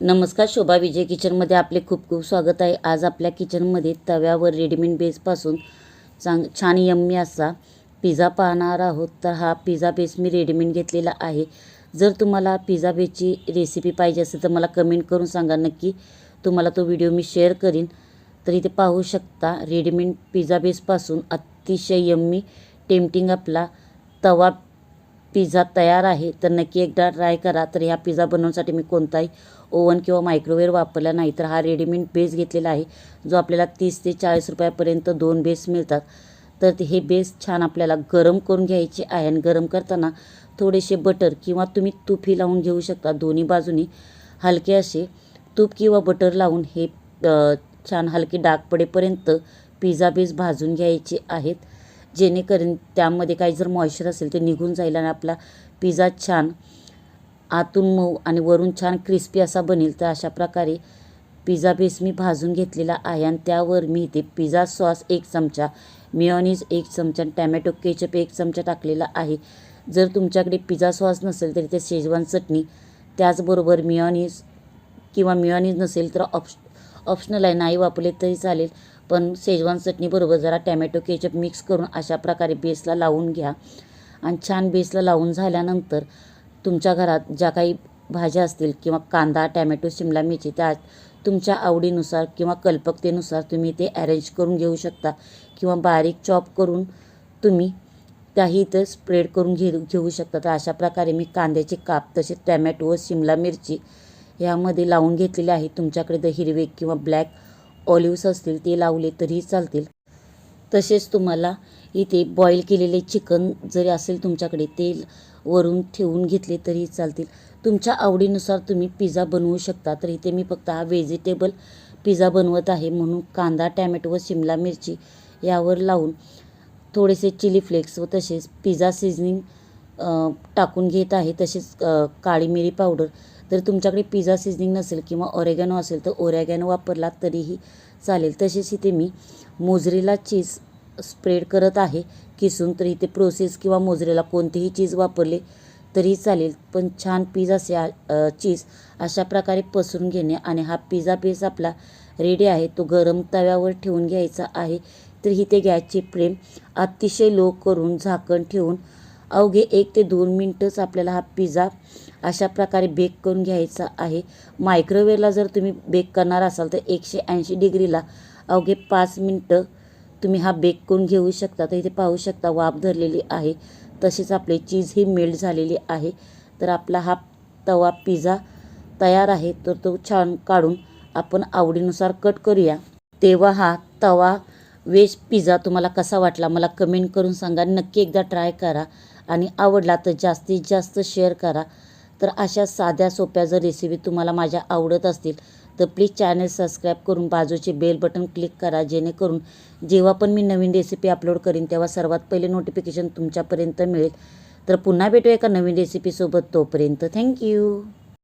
नमस्कार शोभा विजय किचनमध्ये आपले खूप खूप स्वागत आहे. आज आपल्या किचनमध्ये तव्यावर रेडीमेड बेसपासून चांग छान यम्मी असा पिझ्झा पाहणार आहोत. तर हा पिझ्झा बेस मी रेडीमेड घेतलेला आहे. जर तुम्हाला पिझ्झा बेसची रेसिपी पाहिजे असेल तर मला कमेंट करून सांगा. नक्की तुम्हाला तो व्हिडिओ मी शेअर करीन. तर इथे पाहू शकता रेडीमेड पिझ्झा बेसपासून अतिशय यम्मी टेम्पटिंग आपला तवा पिझ्झा तयार आहे तर नक्की एकदा ट्राय करा. तर ह्या पिझ्झा बनवण्यासाठी मी कोणताही ओव्हन किंवा मायक्रोवेव्ह वापरला नाही तर हा रेडीमेड बेस घेतलेला आहे जो आपल्याला तीस ते चाळीस रुपयापर्यंत दोन बेस मिळतात. तर ते हे बेस छान आपल्याला गरम करून घ्यायचे आहे आणि गरम करताना थोडेसे बटर किंवा तुम्ही तूपही लावून घेऊ शकता दोन्ही बाजूनी हलके असे तूप किंवा बटर लावून हे छान हलके डाग पडेपर्यंत पिझ्झा बेस भाजून घ्यायचे आहेत. जेणेकरून त्यामध्ये काही जर मॉइश्चर असेल ते निघून जाईल आणि आपला पिझ्झा छान आतून मऊ आणि वरून छान क्रिस्पी असा बनेल. तर अशा प्रकारे पिझ्झा बेस मी भाजून घेतलेला आहे आणि त्यावर मी इथे पिझ्झा सॉस एक चमचा मिओनीज एक चमचा आणि टॅमॅटो केचप एक चमचा टाकलेला आहे. जर तुमच्याकडे पिझ्झा सॉस नसेल तर इथे शेजवान चटणी त्याचबरोबर मिओनीज किंवा मिओनीज नसेल तर ऑप्श ऑप्शनल आहे. नाही वापरले तरी चालेल. पण शेजवान चटणीबरोबर जरा टॅमॅटो केचप मिक्स करून अशा प्रकारे बेसला लावून घ्या. आणि छान बेसला लावून झाल्यानंतर तुमच्या घरात ज्या काही भाज्या असतील किंवा कांदा टॅमॅटो शिमला मिरची त्या तुमच्या आवडीनुसार किंवा कल्पकतेनुसार तुम्ही ते अरेंज करून घेऊ शकता. किंवा बारीक चॉप करून तुम्ही त्याही इथं स्प्रेड करून घेऊ घेऊ शकता. तर अशा प्रकारे मी कांद्याचे काप तसेच टॅमॅटो व शिमला मिरची यामध्ये लावून घेतलेले आहे. तुमच्याकडे जर हिरवे किंवा ब्लॅक ऑलिव्स असतील ते लावले तरीही चालतील. तसेच तुम्हाला इथे बॉईल केलेले चिकन जरी असेल तुमच्याकडे ते वरून ठेवून घेतले तरी चालतील. तुमच्या आवडीनुसार तुम्ही पिझ्झा बनवू शकता तर इथे मी फक्त हा व्हेजिटेबल पिझ्झा बनवत आहे म्हणून कांदा टॅमॅटो व शिमला मिरची यावर लावून थोडेसे चिली फ्लेक्स व तसेच पिझ्झा सिझनिंग टाकून घेत आहे. तसेच काळी मिरी पावडर तर तुमच्याकडे पिझ्झा सिझनिंग नसेल किंवा ओरेगॅनो असेल तर ओरेगॅनो वापरला तरीही चालेल. तसेच इथे मी मोजरेला चीज स्प्रेड करत आहे. किसून तर इथे प्रोसेस किंवा मोजरेला कोणतेही चीज वापरले तरीही चालेल. पण छान पीज असे चीज अशा प्रकारे पसरून घेणे आणि हा पिझ्झा बेस आपला रेडी आहे. तो गरम तव्यावर ठेवून घ्यायचा आहे. तर इथे गॅसची फ्लेम अतिशय लो करून झाकण ठेवून अवघे एक ते दोन मिनटंच आपल्याला हा पिझ्झा अशा प्रकारे बेक करून घ्यायचा आहे. मायक्रोवेवला जर तुम्ही बेक करणार असाल तर एकशे ऐंशी डिग्रीला अवघे पाच मिनटं तुम्ही हा बेक करून घेऊ शकता. तर इथे पाहू शकता वाफ धरलेली आहे. तसेच आपली चीज ही मेल्ट झालेली आहे. तर आपला हा तवा पिझ्झा तयार आहे. तर तो छान काढून आपण आवडीनुसार कट करूया. तेव्हा हा तवा वेज पिझ्झा तुम्हाला कसा वाटला मला कमेंट करून सांगा. नक्की एकदा ट्राय करा आणि आवडला तर जास्तीत जास्त शेअर करा. तर अशा साध्या सोप्या जर रेसिपी तुम्हाला माझ्या आवडत असतील तर प्लीज चॅनल सबस्क्राईब करून बाजूचे बेल बटन क्लिक करा जेणेकरून जेव्हा पण मी नवीन रेसिपी अपलोड करीन तेव्हा सर्वात पहिले नोटिफिकेशन तुमच्यापर्यंत मिळेल. तर पुन्हा भेटूया एका नवीन रेसिपीसोबत तोपर्यंत थँक्यू